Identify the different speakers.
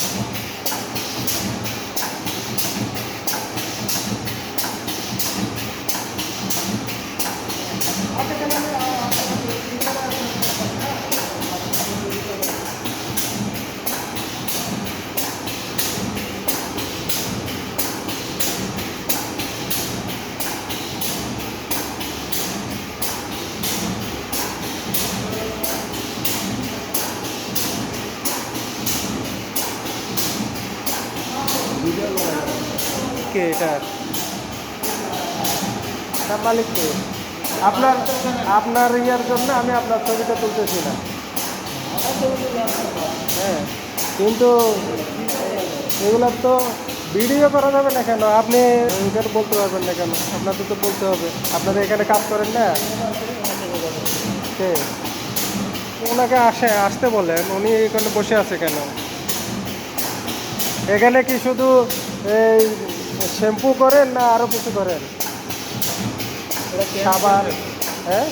Speaker 1: Thank you. কে এটা? মালিক কে? আপনার আপনার ইয়ার জন্য আমি আপনার ছবিটা তুলতেছি না হ্যাঁ কিন্তু এগুলো তো ভিডিও করা যাবে না কেন? আপনি এখানে বলতে পারবেন না কেন? আপনাদের তো বলতে হবে। আপনারা এখানে কাজ করেন না? ওনাকে আসে, আসতে বলেন। উনি এখানে বসে আছে কেন? এখানে কি শুধু এই শ্যাম্পু করেন না আরও কিছু করেন? সাবান হ্যাঁ?